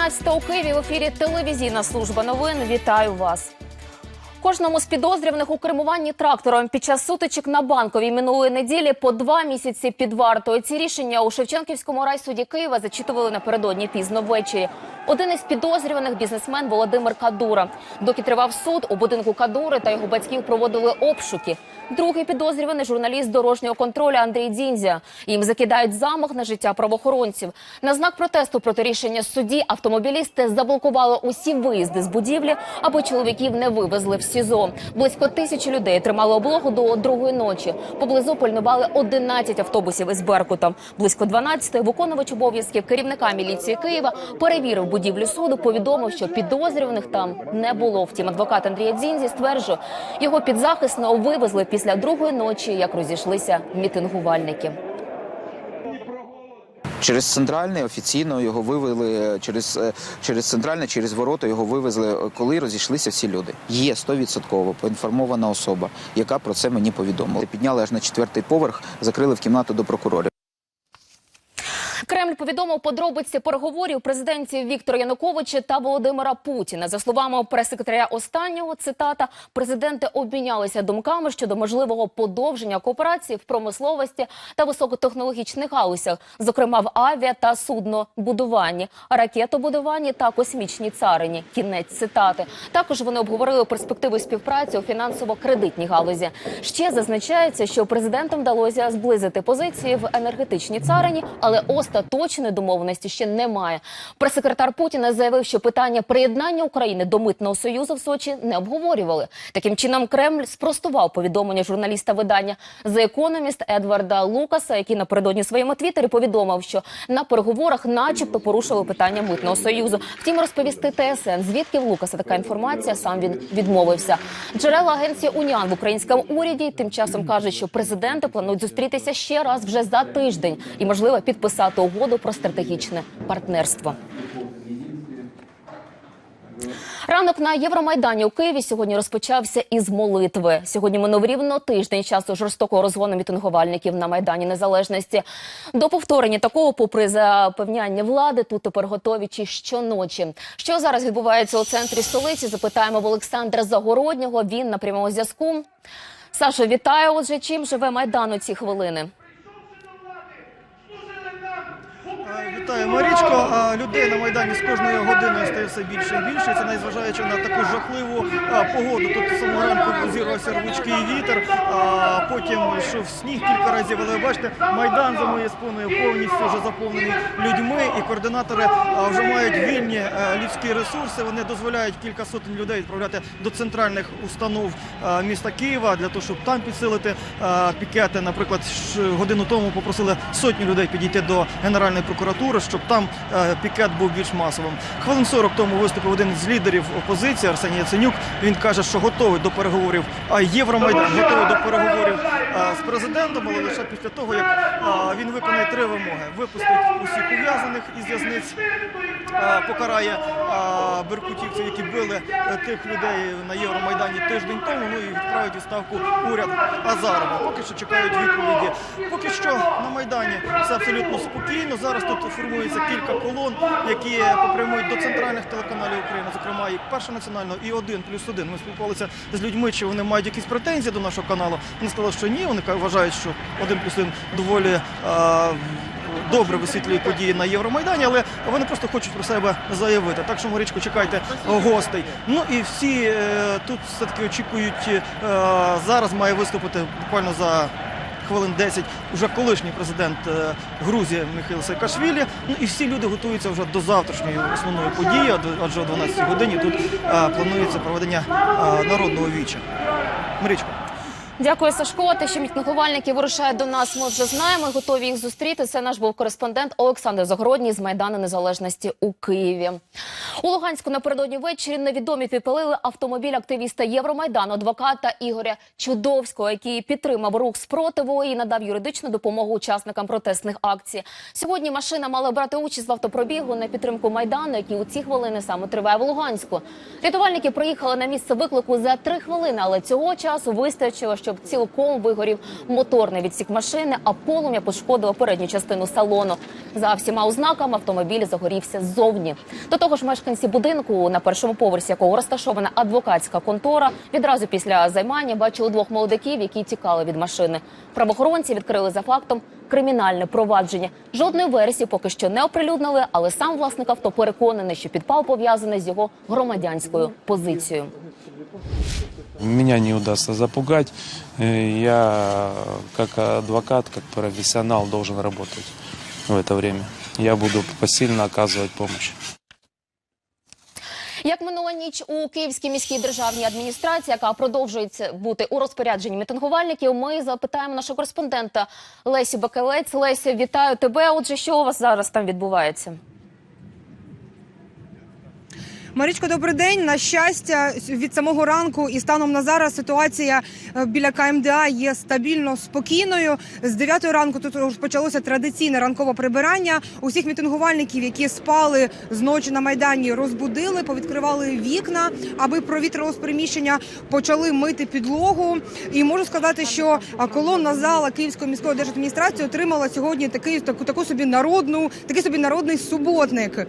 11 у Києві в ефірі телевізійна служба новин. Вітаю вас. Кожному з підозрюваних у кермуванні трактором під час сутичок на банковій минулої неділі по два місяці під вартою. Ці рішення у Шевченківському райсуді Києва зачитували напередодні пізно ввечері. Один із підозрюваних бізнесмен Володимир Кадура. Доки тривав суд у будинку Кадури та його батьків проводили обшуки. Другий підозрюваний журналіст дорожнього контролю Андрій Дзіндзя. Їм закидають замах на життя правоохоронців. На знак протесту проти рішення судді автомобілісти заблокували усі виїзди з будівлі, аби чоловіків не вивезли в СІЗО. Близько тисячі людей тримали облогу до другої ночі. Поблизу пильнували 11 автобусів із Беркутом. Близько 12 виконувач обов'язків керівника міліції Києва перевірив будівлю суду. Повідомив, що підозрюваних там не було. Втім, адвокат Андрія Дзінзі стверджує, його підзахисно вивезли після другої ночі, як розійшлися мітингувальники. Через центральне офіційно його вивели через, е, через центральне, через ворота його вивезли, е, коли розійшлися всі люди. Є 100% поінформована особа, яка про це мені повідомила. Підняли аж на четвертий поверх, закрили в кімнату до прокурорів. Повідомив подробиці переговорів президентів Віктора Януковича та Володимира Путіна. За словами прес-секретаря останнього, цитата президенти обмінялися думками щодо можливого подовження кооперації в промисловості та високотехнологічних галузях, зокрема в авіа та суднобудуванні, ракетобудуванні та космічній царині. Кінець цитати. Також вони обговорили перспективи співпраці у фінансово-кредитній галузі. Ще зазначається, що президентам вдалося зблизити позиції в енергетичній царині, але остаточної домовленості ще немає. Прес-секретар Путіна заявив, що питання приєднання України до митного союзу в Сочі не обговорювали. Таким чином, Кремль спростував повідомлення журналіста видання The Economist Едварда Лукаса, який напередодні своєму твіттері повідомив, що на переговорах, начебто, порушили питання митного союзу. Втім, розповісти ТСН, звідки в Лукаса така інформація, сам він відмовився. Джерела агенції Уніан в українському уряді тим часом кажуть, що президенти планують зустрітися ще раз вже за тиждень і, можливо, підписати угоду про стратегічне партнерство. Ранок на Євромайдані у Києві сьогодні розпочався із молитви. Сьогодні минув рівно тиждень часу жорстокого розгону мітингувальників на майдані Незалежності. До повторення такого, попри запевняння влади, тут тепер готові чи щоночі. Що зараз відбувається у центрі столиці? Запитаємо в Олександра Загороднього. Він на прямому зв'язку. Сашо, вітаю. Отже, чим живе майдан у ці хвилини? Марічко. А, Людей на Майдані з кожною годиною стає все більше і більше. Це незважаючи на таку жахливу погоду. Тут самого ранку зірвався рвучкий вітер, а потім йшов сніг кілька разів. Але бачите, Майдан за моєю спиною повністю вже заповнений людьми, і координатори вже мають вільні е, людські ресурси. Вони дозволяють кілька сотень людей відправляти до центральних установ міста Києва для того, щоб там підсилити пікети. Наприклад, годину тому попросили сотню людей підійти до Генеральної прокуратури, щоб там е, пікет був більш масовим. Хвилин 40 тому виступив один з лідерів опозиції Арсеній Яценюк. Він каже, що готовий до переговорів. А Євромайдан готовий до переговорів е, з президентом, але лише після того, як е, він виконає три вимоги: випустить усіх ув'язаних із в'язниць, покарає беркутівців, які били тих людей на Євромайдані тиждень тому. Ну і відправить відставку уряд Азарова. Поки що чекають відповіді. Поки що майдані все абсолютно спокійно. Зараз тут формується кілька колон, які попрямують до центральних телеканалів України, зокрема і перша національного, і один плюс один. Ми спілкувалися з людьми, чи вони мають якісь претензії до нашого каналу. Вони сказали, що ні. Вони вважають, що один плюс один доволі. е, Добре висвітлює події на Євромайдані, але вони просто хочуть про себе заявити. Так що, Марічко, чекайте гостей. Ну і всі е, тут все-таки очікують. Е, зараз має виступити буквально за хвилин 10 вже колишній президент е, Грузії Михайло Саакашвілі. Ну і всі люди готуються вже до завтрашньої основної події, адже- о 12 годині тут е, планується проведення е, народного віча. Марічко. Дякую, Сашко. Те, що мітингувальники вирушають до нас, ми вже знаємо. Готові їх зустріти. Це наш був кореспондент Олександр Загородній з Майдану Незалежності у Києві. У Луганську напередодні ввечері невідомі підпалили автомобіль активіста Євромайдану, адвоката Ігоря Чудовського, який підтримав рух спротиву і надав юридичну допомогу учасникам протестних акцій. Сьогодні машина мала брати участь в автопробігу на підтримку майдану, який у ці хвилини саме триває в Луганську. Рятувальники приїхали на місце виклику за три хвилини, але цього часу вистачило, щоб щоб цілком вигорів моторний відсік машини, а полум'я пошкодило передню частину салону. За всіма ознаками автомобіль загорівся ззовні. До того ж, мешканці будинку, на першому поверсі якого розташована адвокатська контора, відразу після займання бачили двох молодиків, які тікали від машини. Правоохоронці відкрили за фактом кримінальне провадження. Жодної версії поки що не оприлюднили, але сам власник авто переконаний, що підпал пов'язаний з його громадянською позицією. Меня не удастся запугать. Э, Я как адвокат, как профессионал должен работать в это время. Я буду посильно оказывать помощь. Як минула ніч у Київській міській державній адміністрації, яка продовжується бути у розпорядженні мітингувальників, ми запитаємо нашого кореспондента Лесі Бакалець. Леся, вітаю тебе. Отже, що у вас зараз там відбувається? Марічко, добрий день. На щастя, від самого ранку і станом на зараз ситуація е, біля КМДА є стабільно спокійною. З 9 ранку тут розпочалося традиційне ранкове прибирання. Усіх мітингувальників, які спали з ночі на майдані, розбудили, повідкривали вікна, аби провітрилось приміщення, почали мити підлогу. І можу сказати, що колонна зала Київської міської держадміністрації отримала сьогодні такий таку, таку собі народну, такий собі народний суботник.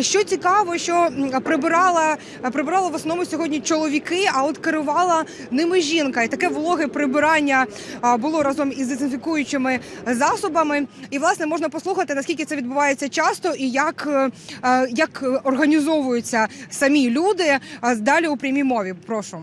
Що цікаво, що м, прибирала прибирала в основному сьогодні чоловіки, а от керувала ними жінка. І таке вологе прибирання було разом із дезінфікуючими засобами. І власне можна послухати, наскільки це відбувається часто і як, е, е, як організовуються самі люди. Далі у прямій мові. Прошу.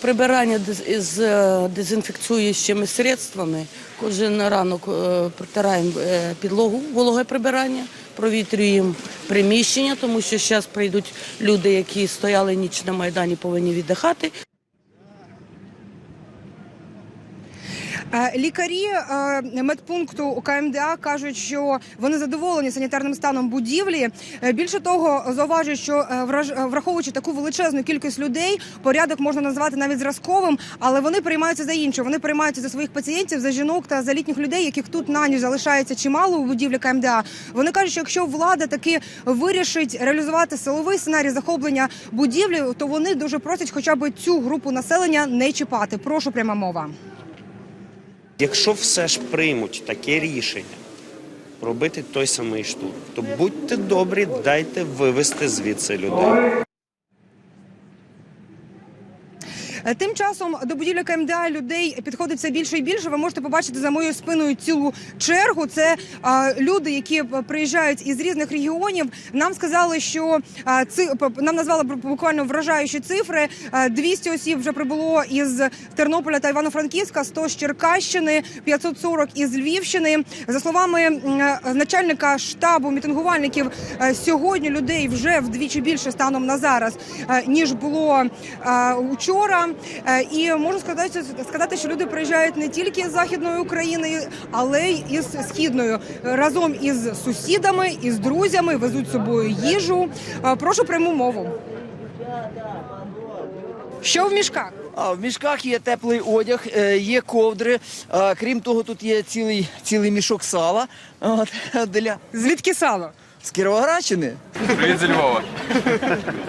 Прибирання із е, дезінфекціюючими средствами. Кожен ранок протираємо підлогу, вологе прибирання, провітрюємо приміщення, тому що зараз прийдуть люди, які стояли ніч на майдані, повинні віддихати. Лікарі е, медпункту КМДА кажуть, що вони задоволені санітарним станом будівлі. Е, Більше того, зауважують, що е, е, враховуючи таку величезну кількість людей, порядок можна назвати навіть зразковим, але вони приймаються за інше. Вони приймаються за своїх пацієнтів, за жінок та за літніх людей, яких тут на ніч залишається чимало у будівлі КМДА. Вони кажуть, що якщо влада таки вирішить реалізувати силовий сценарій захоплення будівлі, то вони дуже просять, хоча б цю групу населення не чіпати. Прошу пряма мова. Якщо все ж приймуть таке рішення робити той самий штурм, то будьте добрі, дайте вивести звідси людей. Е, Тим часом до будівлі КМДА людей підходить все більше і більше. Ви можете побачити за моєю спиною цілу чергу. Це люди, які е, приїжджають із різних регіонів. Нам сказали, що ци, нам назвали бу- буквально вражаючі цифри. А, 200 осіб вже прибуло із Тернополя та Івано-Франківська, 100 з Черкащини, 540 із Львівщини. За словами е, начальника штабу мітингувальників, е, сьогодні людей вже вдвічі більше станом на зараз, е, ніж було е, учора. Е, І можу сказати, сказати, що люди приїжджають не тільки з західної України, але й із східної разом із сусідами, із друзями везуть з собою їжу. Е, Прошу пряму мову. Що в мішках? А в мішках є теплий одяг, е, є ковдри. А, Крім того, тут є цілий, цілий мішок сала. От, для... Звідки сало? З Кіровоградщини. Привіт зі Львова.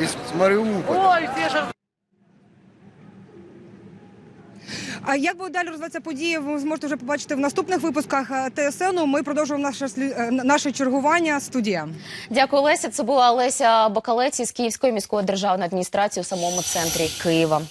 З Маріуполя. А як буде далі розвиватися події, ви зможете вже побачити в наступних випусках ТСН. Ми продовжуємо наше е, наше чергування. Студія. Дякую, Леся. Це була Леся Бакалець із Київської міської державної адміністрації у самому центрі Києва.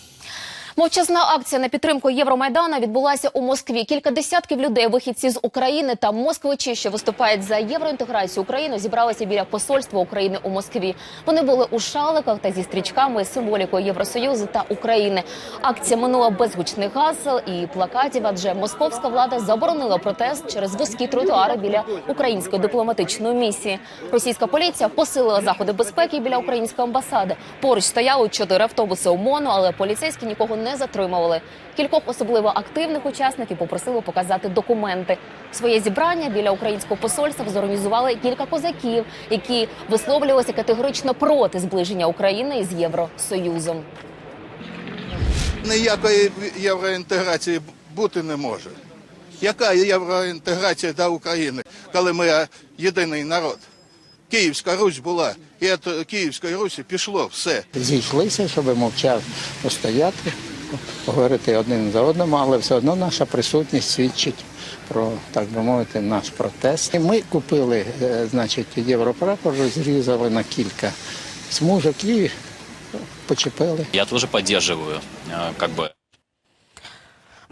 Мовчазна акція на підтримку Євромайдана відбулася у Москві. Кілька десятків людей, вихідці з України та москвичі, що виступають за євроінтеграцію України, зібралися біля посольства України у Москві. Вони були у шаликах та зі стрічками з символікою Євросоюзу та України. Акція минула без гучних гасел і плакатів, адже московська влада заборонила протест через вузькі тротуари біля української дипломатичної місії. Російська поліція посилила заходи безпеки біля української амбасади. Поруч стояли чотири автобуси ОМОНу, але поліцейські нікого не затримували. Кількох особливо активних учасників попросили показати документи. Своє зібрання біля українського посольства зорганізували кілька козаків, які висловлювалися категорично проти зближення України із Євросоюзом. ніякої євроінтеграції бути не може. Яка євроінтеграція до України, коли ми єдиний народ? Київська Русь була, і від Київської Русі пішло все. зійшлися, щоб мовчав постояти говорити один за одним, але все одно наша присутність свідчить про, так би мовити, наш протест. Ми купили, е, значить, європрапор, розрізали на кілька смужок і почепили. Я теж підтримую, як как бы,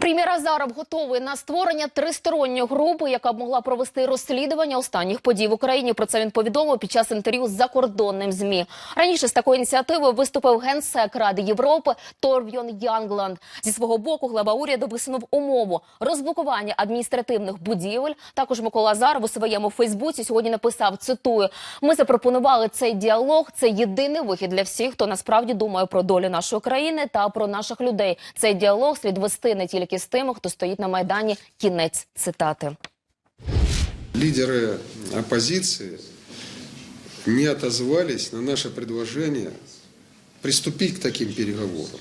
Прем'єр Азаров готовий на створення тристоронньої групи, яка б могла провести розслідування останніх подій в Україні. Про це він повідомив під час інтерв'ю з закордонним змі. Раніше з такою ініціативою виступив генсек Ради Європи Торбьон Янгланд. Зі свого боку глава уряду висунув умову розблокування адміністративних будівель. Також Микола Азаров у своєму Фейсбуці сьогодні написав: цитую: Ми запропонували цей діалог. Це єдиний вихід для всіх, хто насправді думає про долю нашої країни та про наших людей. Цей діалог слід вести не тільки з тими, хто стоїть на майдані. Кінець цитати. Лидеры оппозиции не отозвались на наше предложение приступить к таким переговорам.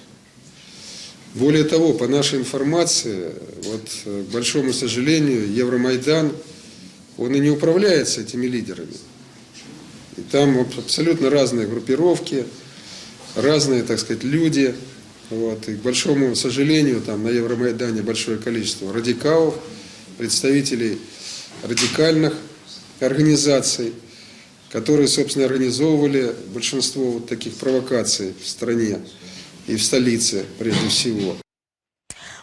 Более того, по нашей информации, вот, э, к большому сожалению, Евромайдан, он и не управляется этими лидерами. И там аб- абсолютно разные группировки, разные, так сказать, люди. Вот. И, к большому сожалению, там на Евромайдане большое количество радикалов, представителей радикальных организаций, которые, собственно, организовывали большинство вот таких провокаций в стране и в столице прежде всего.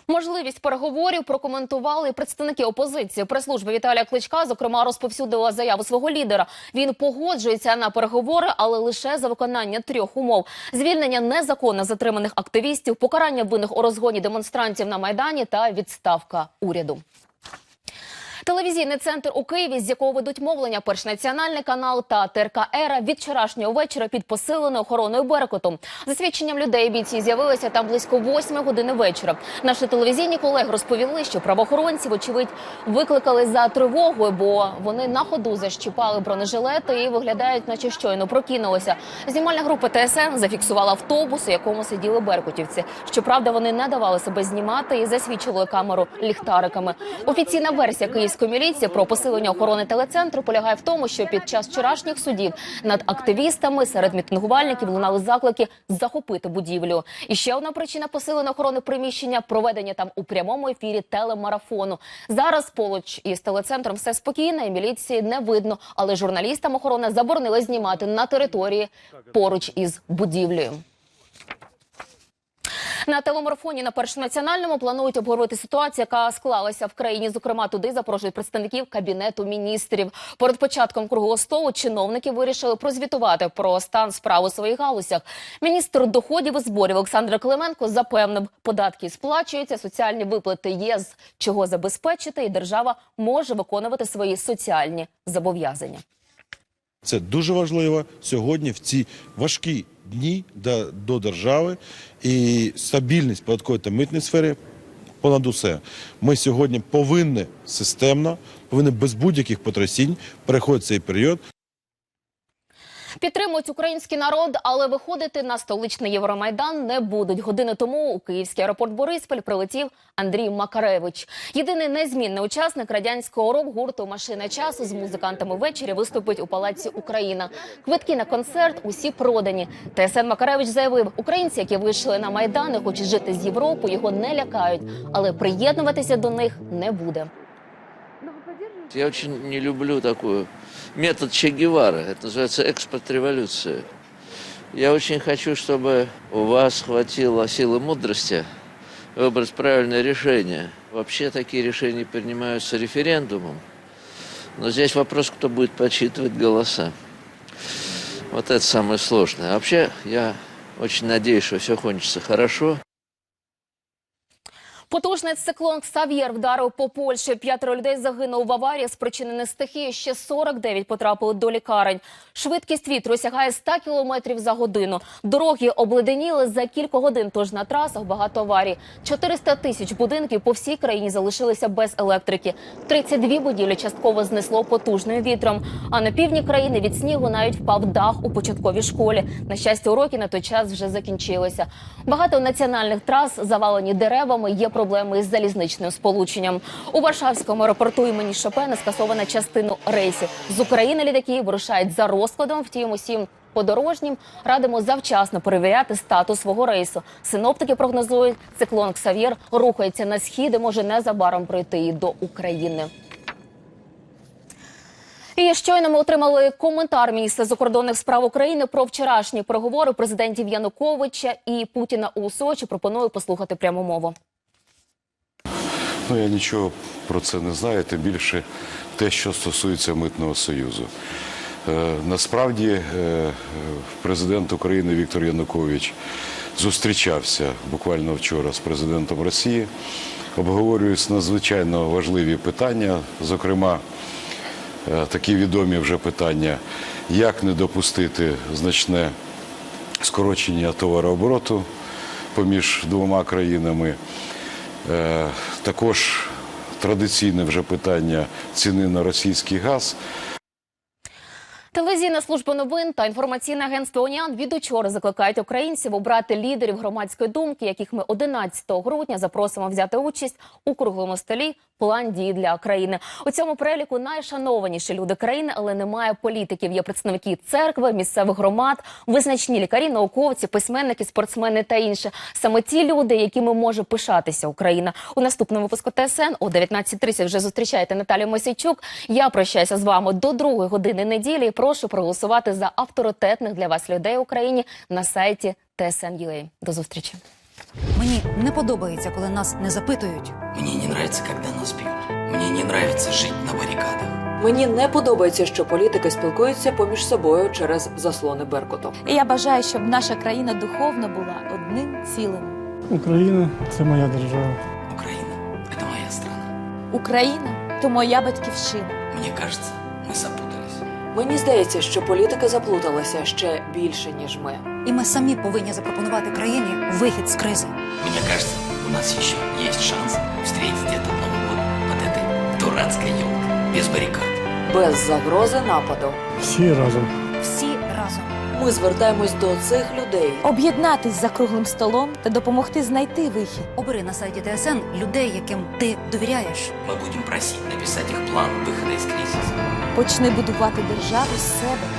Можливість переговорів прокоментували представники опозиції. Прес-служба Віталія Кличка, зокрема, розповсюдила заяву свого лідера. Він погоджується на переговори, але лише за виконання трьох умов: звільнення незаконно затриманих активістів, покарання винних у розгоні демонстрантів на майдані та відставка уряду. Телевізійний центр у Києві, з якого ведуть мовлення Перш національний канал та ТРК Ера від вчорашнього вечора під посиленою охороною Беркуту. За свідченням людей бійці з'явилися там близько 8 години вечора. Наші телевізійні колеги розповіли, що правоохоронці, вочевидь, викликали за тривогою, бо вони на ходу защіпали бронежилети і виглядають, наче щойно прокинулися. Знімальна група ТСН зафіксувала автобус, у якому сиділи беркутівці. Щоправда, вони не давали себе знімати і засвічували камеру ліхтариками. Офіційна версія київської міліції про посилення охорони телецентру полягає в тому, що під час вчорашніх судів над активістами серед мітингувальників лунали заклики захопити будівлю. І ще одна причина посиленої охорони приміщення проведення там у прямому ефірі телемарафону. Зараз поруч із телецентром все спокійно, і міліції не видно, але журналістам охорона заборонила знімати на території поруч із будівлею. На телемарафоні на першонаціональному планують обговорити ситуацію, яка склалася в країні. Зокрема, туди запрошують представників кабінету міністрів. Перед початком круглого столу чиновники вирішили прозвітувати про стан справ у своїх галузях. Міністр доходів і зборів Олександр Клименко запевнив, податки сплачуються, соціальні виплати є з чого забезпечити, і держава може виконувати свої соціальні зобов'язання. Це дуже важливо сьогодні в ці важкі дні до, до держави і стабільність податкової та митної сфери понад усе. Ми сьогодні повинні системно, повинні без будь-яких потрясінь переходити цей період. Підтримують український народ, але виходити на столичний Євромайдан не будуть. Години тому у київський аеропорт Бориспіль прилетів Андрій Макаревич. Єдиний незмінний учасник радянського рок-гурту Машина часу з музикантами ввечері виступить у палаці Україна. Квитки на концерт усі продані. ТСН Макаревич заявив, українці, які вийшли на майдан і хочуть жити з Європою, його не лякають, але приєднуватися до них не буде. Я очень не люблю такую метод Че Гевары. Это называется экспорт-революция. Я очень хочу, чтобы у вас хватило силы мудрости выбрать правильное решение. Вообще такие решения принимаются референдумом. Но здесь вопрос, кто будет подсчитывать голоса. Вот это самое сложное. Вообще, я очень надеюсь, что все кончится хорошо. Потужний циклон Ксав'єр вдарив по Польщі. П'ятеро людей загинуло в аварії, спричинених стихії. Ще 49 потрапили до лікарень. Швидкість вітру сягає 100 км за годину. Дороги обледеніли за кілька годин. Тож на трасах багато аварій. 400 тисяч будинків по всій країні залишилися без електрики. 32 будівлі частково знесло потужним вітром. А на півдні країни від снігу навіть впав дах у початковій школі. На щастя, уроки на той час вже закінчилися. Багато національних трас завалені деревами. Є проблеми із залізничним сполученням. У Варшавському аеропорту імені Шопена скасована частину рейсів. З України літаки вирушають за розкладом. Втім, усім подорожнім радимо завчасно перевіряти статус свого рейсу. Синоптики прогнозують, циклон Ксав'єр рухається на схід і може незабаром прийти і до України. І щойно ми отримали коментар міністра закордонних справ України про вчорашні переговори президентів Януковича і Путіна у Сочі. Пропоную послухати пряму мову. Ну, я нічого про це не знаю, тим більше те, що стосується митного союзу. Е, насправді, е, президент України Віктор Янукович зустрічався буквально вчора з президентом Росії, обговорюють надзвичайно важливі питання, зокрема, е, такі відомі вже питання, як не допустити значне скорочення товарообороту поміж двома країнами. Е, Також традиційне вже питання ціни на російський газ. Телевізійна служба новин та інформаційне агентство ОНІАН від учора закликають українців обрати лідерів громадської думки, яких ми 11 грудня запросимо взяти участь у круглому столі план дій для країни. У цьому переліку найшанованіші люди країни, але немає політиків. Є представники церкви, місцевих громад, визначні лікарі, науковці, письменники, спортсмени та інше. Саме ті люди, якими може пишатися Україна. У наступному випуску ТСН о 19.30 вже зустрічаєте Наталію Мосійчук. Я прощаюся з вами до другої години неділі. Прошу проголосувати за авторитетних для вас людей в Україні на сайті TSN.ua. До зустрічі. Мені не подобається, коли нас не запитують. Мне не нравится, когда нас бьют. Мне не нравится жить на баррикадах. Мені не подобається, що політики спілкуються поміж собою через заслони Беркуту. І я бажаю, щоб наша країна духовно була одним цілим. Україна це моя держава. Это моя страна. Україна то моя батьківщина. Мне кажется, мы запутались. Мені здається, що політики заплуталися ще більше ніж ми. І ми самі повинні запропонувати країні вихід з кризи. Мне кажется, у нас еще есть шанс встретить этот Новый год под этой дурацкой елкой, без баррикад. Без загрози нападу. Всі разом. Всі разом. Ми звертаємось до цих людей. Об'єднатись за круглим столом та допомогти знайти вихід. Обери на сайті ТСН людей, яким ти довіряєш. Мы будем просить написать их план выхода из кризиса. Почни будувати державу з себе.